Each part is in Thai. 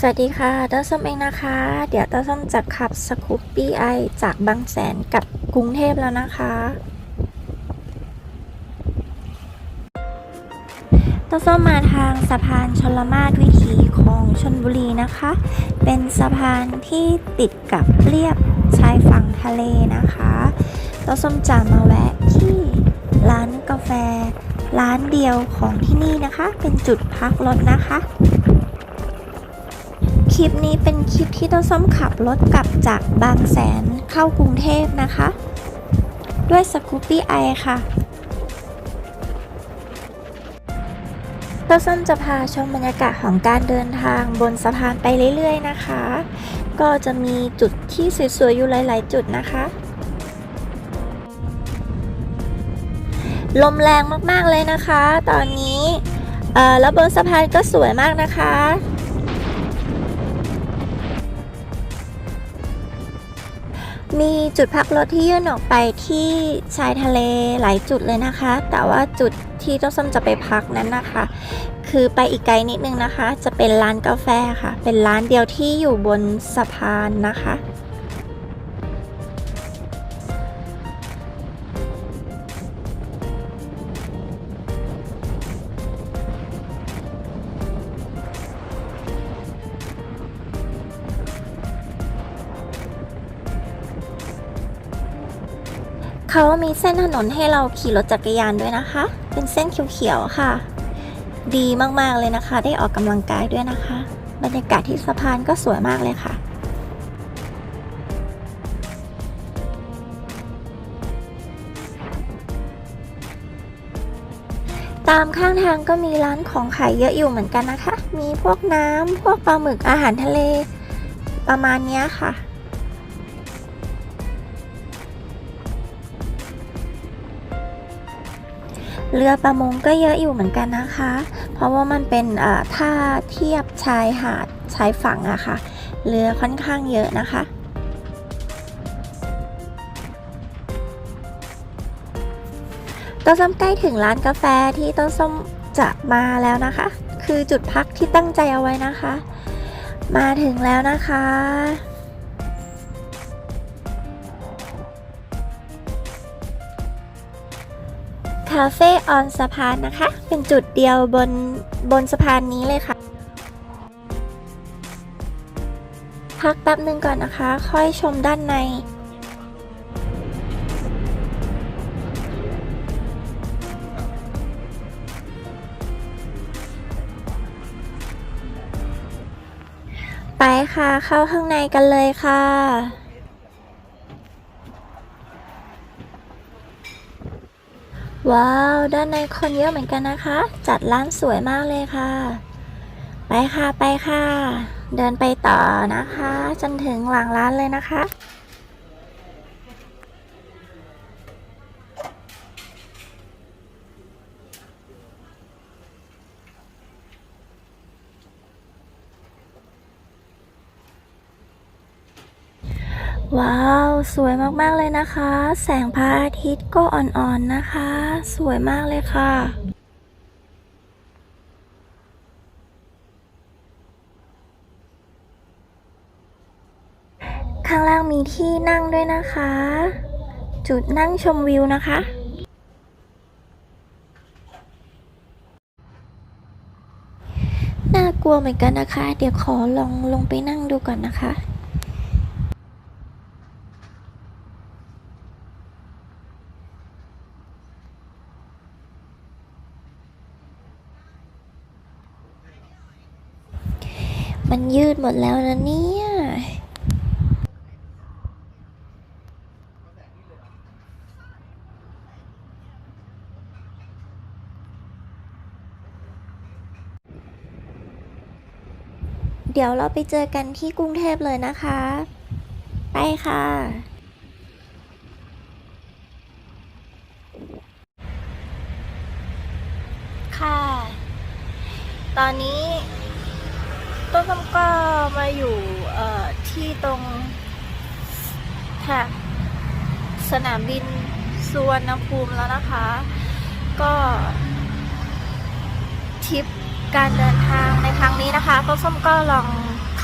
สวัสดีค่ะต้าส้มเองนะคะ เดี๋ยวต้าส้มจะขับสกูปปี้ไอจากบางแสนกับกรุงเทพแล้วนะคะต้าส้มมาทางสะพานชลมาศวิถีของชนบุรีนะคะ เป็นสะพานที่ติดกับเรียบชายฝั่งทะเลนะคะต้าส้มจะมาแวะที่ร้านกาแฟ ร้านเดียวของที่นี่นะคะ เป็นจุดพักรถนะคะ ลิปนี้เป็นคลิปที่ต้นส้มขับรถกลับจากบางแสนเข้ากรุงเทพนะคะ ด้วยสกูปปี้ไอค่ะต้นส้มจะพาชมบรรยากาศของการเดินทางบนสะพานไปเรื่อยๆนะคะ ก็จะมีจุดที่สวยๆอยู่หลายๆจุดนะคะ ลมแรงมากๆเลยนะคะ ตอนนี้แล้วบนสะพานก็สวยมากนะคะ มีจุดพักรถที่ยื่นออกไปที่ชายทะเลหลายจุดเลยนะคะ แต่ว่าจุดที่ต้นส้มจะไปพักนั้นนะคะ คือไปอีกไกลนิดนึงนะคะ จะเป็นร้านกาแฟค่ะ เป็นร้านเดียวที่อยู่บนสะพานนะคะ เขามีเส้นถนนให้เราขี่รถจักรยานด้วยนะคะ เป็นเส้นเขียวๆค่ะ ดีมากๆเลยนะคะ ได้ออกกำลังกายด้วยนะคะ บรรยากาศที่สะพานก็สวยมากเลยค่ะตามข้างทางก็มีร้านของขายเยอะอยู่เหมือนกันนะคะ มีพวกน้ำ พวกปลาหมึกอาหารทะเล ประมาณนี้ค่ะ เรือประมงก็เยอะอยู่เหมือนกันนะคะ เพราะว่ามันเป็นท่าเทียบชายหาดชายฝั่งอะค่ะ เรือค่อนข้างเยอะนะคะต้นส้มใกล้ถึงร้านกาแฟที่ต้นส้มจะมาแล้วนะคะ คือจุดพักที่ตั้งใจเอาไว้นะคะ มาถึงแล้วนะคะ คาเฟ่ออนสะพานนะคะ เป็นจุดเดียวบนบนสะพานนี้เลยค่ะ พักแป๊บหนึ่งก่อนนะคะ ค่อยชมด้านในไปค่ะ เข้าข้างในกันเลยค่ะ ว้าว ด้านในคนเยอะเหมือนกันนะคะ จัดร้านสวยมากเลยค่ะ ไปค่ะไปค่ะ เดินไปต่อนะคะ จนถึงหลังร้านเลยนะคะ ว้าว สวยมากๆเลยนะคะ แสงพระอาทิตย์ก็อ่อนๆนะคะ สวยมากเลยค่ะข้างล่างมีที่นั่งด้วยนะคะ จุดนั่งชมวิวนะคะ น่ากลัวเหมือนกันนะคะ เดี๋ยวขอลองลงไปนั่งดูก่อนนะคะ มันยืดหมดแล้วนะเนี่ยเดี๋ยวเราไปเจอกันที่กรุงเทพเลยนะคะ ไปค่ะ ค่ะ ตอนนี้ ส้มก็มาอยู่เอ่อที่ตรงค่ะสนามบินสุวรรณภูมิแล้วนะคะ ก็ทริปการเดินทางในครั้งนี้นะคะต้นส้มก็ลอง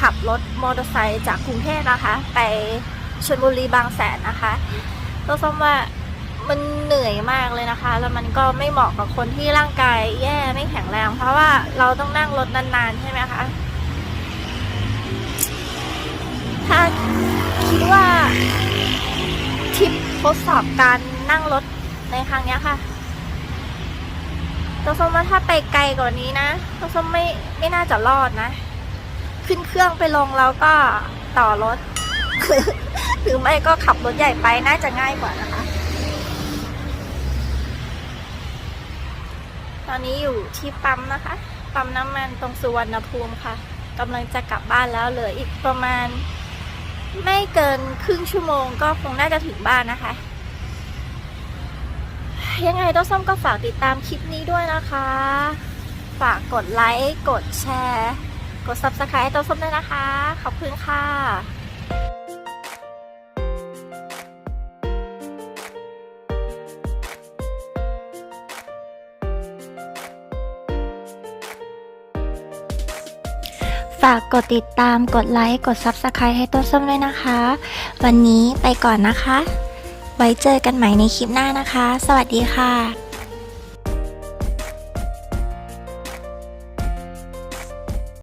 ขับรถมอเตอร์ไซค์จากกรุงเทพนะคะ ไปชลบุรีบางแสนนะคะตัวส้มว่ามันเหนื่อยมากเลยนะคะ แล้วมันก็ไม่เหมาะกับคนที่ร่างกายแย่ไม่แข็งแรง เพราะว่าเราต้องนั่งรถนานๆใช่ไหมคะ ทดสอบการนั่งรถในครั้งนี้ค่ะตัวส้มว่าถ้าไปไกลกว่านี้นะตัวส้มไม่ไม่น่าจะรอดนะ ขึ้นเครื่องไปลงแล้วก็ต่อรถหรือไม่ก็ขับรถใหญ่ไปน่าจะง่ายกว่านะคะ ตอนนี้อยู่ที่ปั๊มนะคะ ปั๊มน้ำมันตรงสุวรรณภูมิค่ะกำลังจะกลับบ้านแล้วเหลืออีกประมาณ ไม่เกินครึ่งชั่วโมงก็คงน่าจะถึงบ้านนะคะ ยังไงต้นส้มก็ฝากติดตามคลิปนี้ด้วยนะคะ ฝากกดไลค์ กดแชร์ กด subscribe ต้นส้มด้วยนะคะ ขอบคุณค่ะ ฝากกดติดตาม กดไลค์ กด Subscribe ให้ต้นส้มด้วยนะคะ วันนี้ไปก่อนนะคะ ไว้เจอกันใหม่ในคลิปหน้านะคะ สวัสดีค่ะ